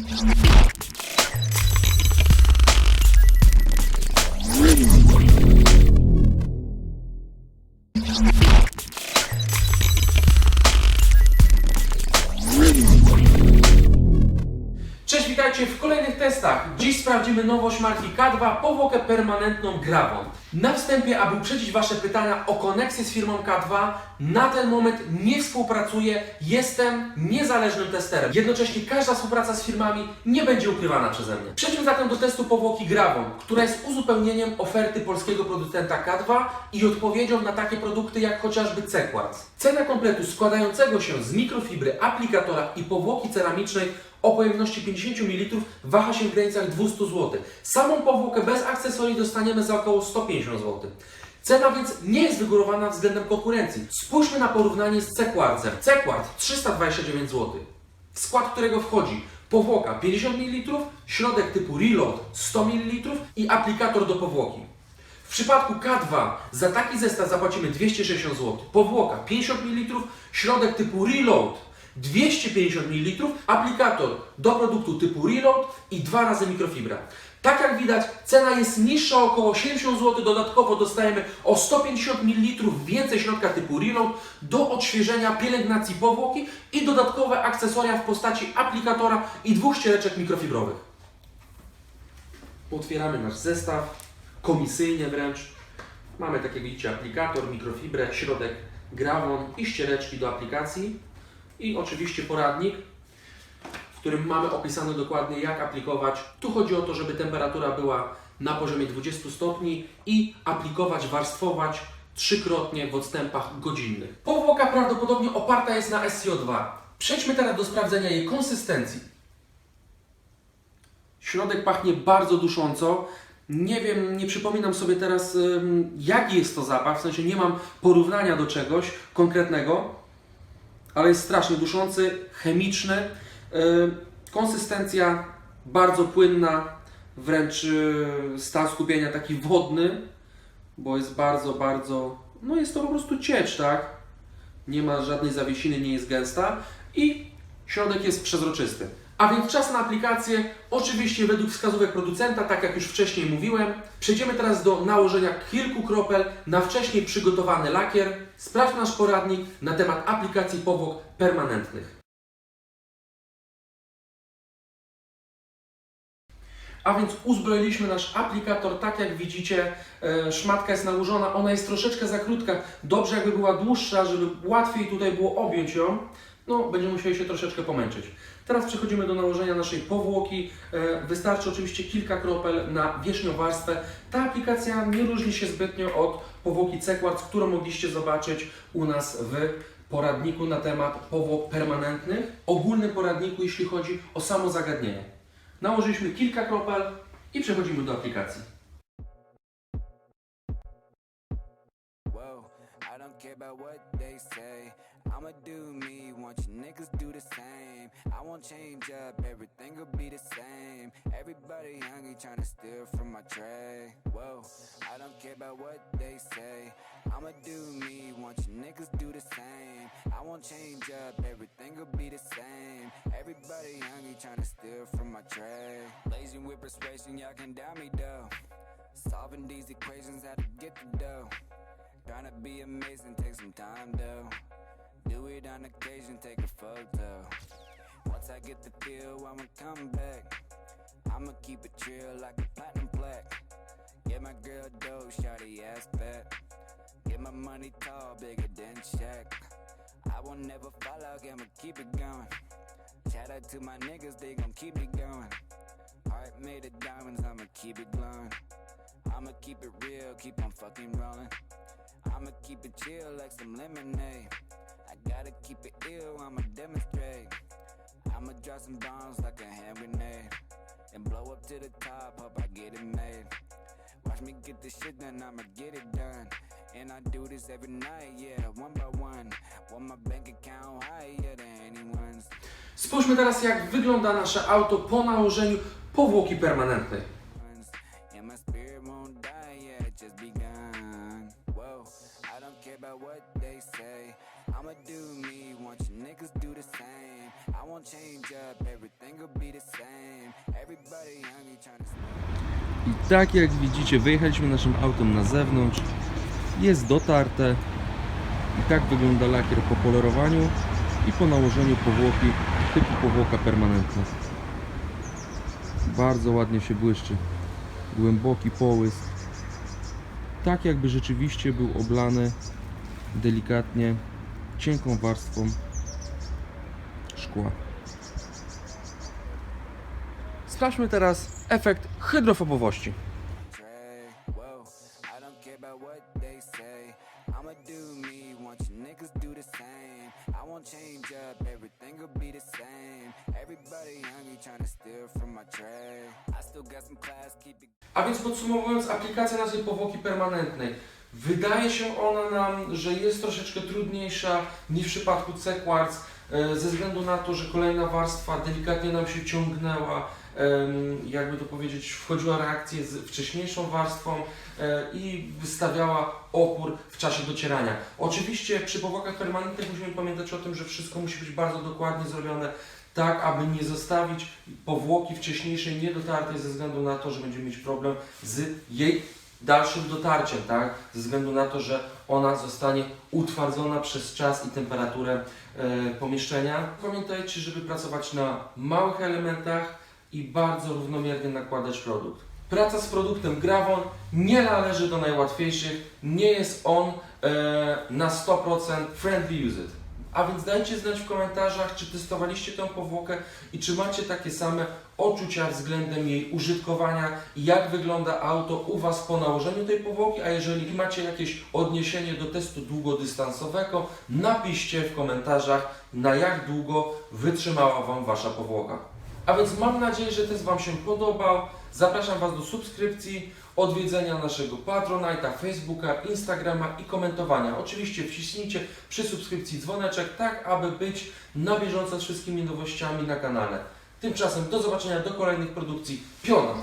Cześć, witajcie w kolejnych testach. Dziś sprawdzimy nowość marki K2, powłokę permanentną Gravon. Na wstępie, aby uprzedzić Wasze pytania o koneksję z firmą K2, na ten moment nie współpracuję, jestem niezależnym testerem. Jednocześnie każda współpraca z firmami nie będzie ukrywana przeze mnie. Przejdźmy zatem do testu powłoki Gravon, która jest uzupełnieniem oferty polskiego producenta K2 i odpowiedzią na takie produkty jak chociażby C-Quartz. Cena kompletu składającego się z mikrofibry, aplikatora i powłoki ceramicznej o pojemności 50 ml waha się w granicach 200 zł. Samą powłokę bez akcesorii dostaniemy za około 150 zł. Cena więc nie jest wygórowana względem konkurencji. Spójrzmy na porównanie z C-Quartzem. C-Quartz 329 zł, w skład którego wchodzi powłoka 50 ml, środek typu Reload 100 ml i aplikator do powłoki. W przypadku K2 za taki zestaw zapłacimy 260 zł. Powłoka 50 ml, środek typu Reload 250 ml, aplikator do produktu typu Reload i dwa razy mikrofibra. Tak jak widać, cena jest niższa o około 70 zł. Dodatkowo dostajemy o 150 ml więcej środka typu Reload do odświeżenia pielęgnacji powłoki i dodatkowe akcesoria w postaci aplikatora i dwóch ściereczek mikrofibrowych. Otwieramy nasz zestaw, komisyjnie wręcz. Mamy, tak jak widzicie, aplikator, mikrofibrę, środek grawon i ściereczki do aplikacji. I oczywiście poradnik, w którym mamy opisane dokładnie jak aplikować. Tu chodzi o to, żeby temperatura była na poziomie 20 stopni i aplikować, warstwować trzykrotnie w odstępach godzinnych. Powłoka prawdopodobnie oparta jest na SCO2. Przejdźmy teraz do sprawdzenia jej konsystencji. Środek pachnie bardzo dusząco. Nie wiem, nie przypominam sobie teraz, jaki jest to zapach, w sensie nie mam porównania do czegoś konkretnego, ale jest strasznie duszący, chemiczny. Ym, konsystencja bardzo płynna, wręcz yy, stan skupienia taki wodny, bo jest bardzo, bardzo, no jest to po prostu ciecz, tak? Nie ma żadnej zawiesiny, nie jest gęsta i środek jest przezroczysty. A więc czas na aplikację, oczywiście według wskazówek producenta, tak jak już wcześniej mówiłem. Przejdziemy teraz do nałożenia kilku kropel na wcześniej przygotowany lakier. Sprawdź nasz poradnik na temat aplikacji powłok permanentnych. A więc uzbroiliśmy nasz aplikator, tak jak widzicie, e, szmatka jest nałożona, ona jest troszeczkę za krótka. Dobrze jakby była dłuższa, żeby łatwiej tutaj było objąć ją. No, będziemy musieli się troszeczkę pomęczyć. Teraz przechodzimy do nałożenia naszej powłoki. E, Wystarczy oczywiście kilka kropel na wierzchnią warstwę. Ta aplikacja nie różni się zbytnio od powłoki C-Quartz, którą mogliście zobaczyć u nas w poradniku na temat powłok permanentnych. Ogólnym poradniku, jeśli chodzi o samo zagadnienie. Nałożyliśmy kilka kropel i przechodzimy do aplikacji. I'ma do me, want you niggas do the same. I won't change up, everything will be the same. Everybody hungry tryna steal from my tray. Whoa, I don't care about what they say. I'ma do me, want you niggas do the same. I won't change up, everything will be the same. Everybody hungry tryna steal from my tray. Blazing with persuasion, y'all can doubt me though. Solving these equations, how to get the dough. Trying to be amazing, take some time though. Do it on occasion, take a photo. Once I get the feel, I'ma come back. I'ma keep it chill like a platinum plaque. Get my girl dough, shawty ass fat. Get my money tall, bigger than Shaq. I won't never fall out, I'ma keep it going. Shout out to my niggas, they gon' keep it going. Heart made of diamonds, I'ma keep it glowing. I'ma keep it real, keep on fucking rolling. I'ma keep it chill like some lemonade. I gotta keep it ill, I'ma demonstrate. I'ma drop some bombs like a hand grenade. And blow up to the top, hope I get it made. Watch me get this shit done, I'ma get it done. And I do this every night, yeah, one by one. Want my bank Spójrzmy teraz, jak wygląda nasze auto po nałożeniu powłoki permanentnej. I tak jak widzicie, wyjechaliśmy naszym autem na zewnątrz. Jest dotarte. I tak wygląda lakier po polerowaniu i po nałożeniu powłoki typu powłoka permanentna. Bardzo ładnie się błyszczy. Głęboki połysk. Tak jakby rzeczywiście był oblany delikatnie cienką warstwą szkła. Sprawdźmy teraz efekt hydrofobowości. Care about what they say. I'ma do me, want you niggas do the same. I won't change up, be the same. Everybody trying to steal from my tray. I still got some class, keep it A więc podsumowując, aplikacja naszej powłoki permanentnej. Wydaje się ona nam, że jest troszeczkę trudniejsza niż w przypadku C-Quartz, e, ze względu na to, że kolejna warstwa delikatnie nam się ciągnęła, jakby to powiedzieć, wchodziła reakcję z wcześniejszą warstwą e, i wystawiała opór w czasie docierania. Oczywiście przy powłokach permanentnych musimy pamiętać o tym, że wszystko musi być bardzo dokładnie zrobione, tak aby nie zostawić powłoki wcześniejszej niedotartej ze względu na to, że będziemy mieć problem z jej dalszym dotarciem, tak? Ze względu na to, że ona zostanie utwardzona przez czas i temperaturę e, pomieszczenia. Pamiętajcie, żeby pracować na małych elementach i bardzo równomiernie nakładać produkt. Praca z produktem Gravon nie należy do najłatwiejszych, nie jest on e, na 100% friendly used. A więc dajcie znać w komentarzach, czy testowaliście tę powłokę i czy macie takie same odczucia względem jej użytkowania jak wygląda auto u Was po nałożeniu tej powłoki, a jeżeli macie jakieś odniesienie do testu długodystansowego, napiszcie w komentarzach, na jak długo wytrzymała Wam Wasza powłoka. A więc mam nadzieję, że test Wam się podobał. Zapraszam Was do subskrypcji, odwiedzenia naszego Patronite'a, Facebooka, Instagrama i komentowania. Oczywiście wciśnijcie przy subskrypcji dzwoneczek, tak aby być na bieżąco z wszystkimi nowościami na kanale. Tymczasem do zobaczenia do kolejnych produkcji. Piona!